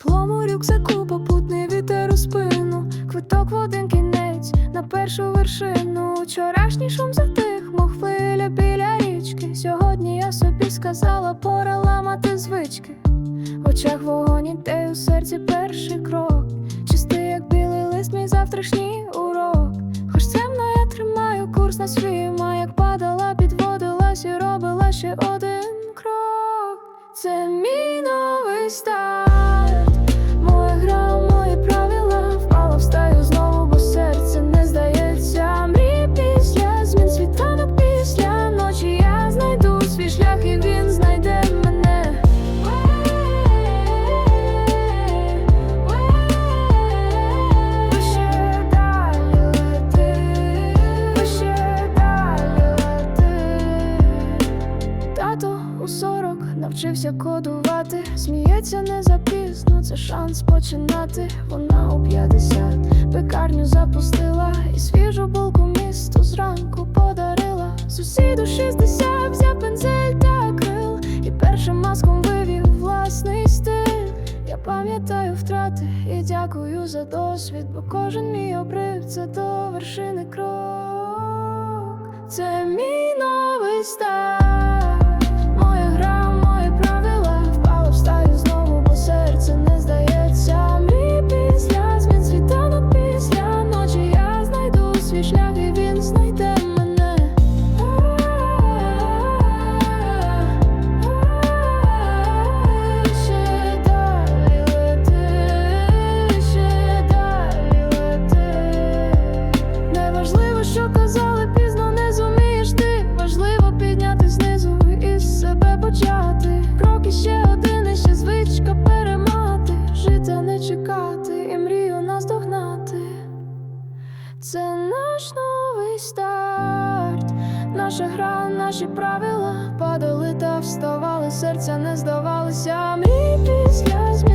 рюкзаку попутний вітер у спину, квиток в один кінець на першу вершину. Вчорашній шум затих, мов хвиля біля річки. Сьогодні я собі сказала, пора ламати звички. В очах вогонь ідей у серці перший крок. Чистий, як білий лист, мій завтрашній урок. Хоч темно я тримаю курс на свій маяк падала, підводилась і робила ще один крок. Це мій новий старт. Сорок навчився кодувати. Сміється не запізно, це шанс починати. Вона у 50 пекарню запустила і свіжу булку місту зранку подарила. Сусіду 60 взяв пензель та крил, і першим маском вивів власний стиль. Я пам'ятаю втрати і дякую за досвід, бо кожен мій обрив це до вершини крок. Це мій наш новий старт, наша гра, наші правила. Падали та вставали, серця не здавалося. Мрій після змін